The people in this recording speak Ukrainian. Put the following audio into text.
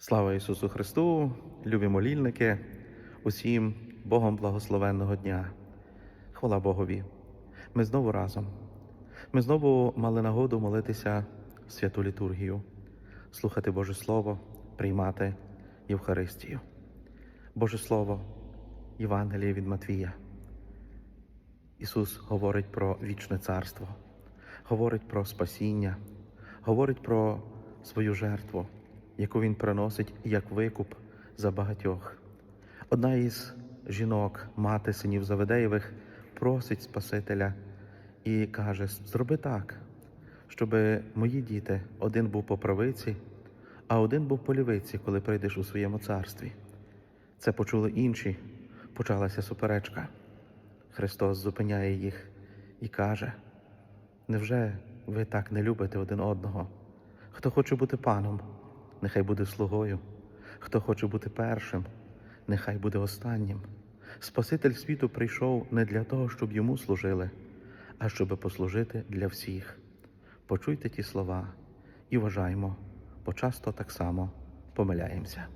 Слава Ісусу Христу, любі молільники, усім Богом благословенного дня. Хвала Богові. Ми знову разом. Ми знову мали нагоду молитися в святу літургію, слухати Боже Слово, приймати Євхаристію. Боже Слово, Євангеліє від Матвія. Ісус говорить про вічне царство, говорить про спасіння, говорить про свою жертву, яку Він приносить як викуп за багатьох. Одна із жінок, мати синів Заведеєвих, просить Спасителя і каже: зроби так, щоб мої діти один був по правиці, а один був по лівиці, коли прийдеш у своєму царстві. Це почули інші, почалася суперечка. Христос зупиняє їх і каже: Невже ви так не любите один одного? Хто хоче бути паном, нехай буде слугою, хто хоче бути першим, нехай буде останнім. Спаситель світу прийшов не для того, щоб йому служили, а щоб послужити для всіх. Почуйте ті слова і вважаймо, бо часто так само помиляємося.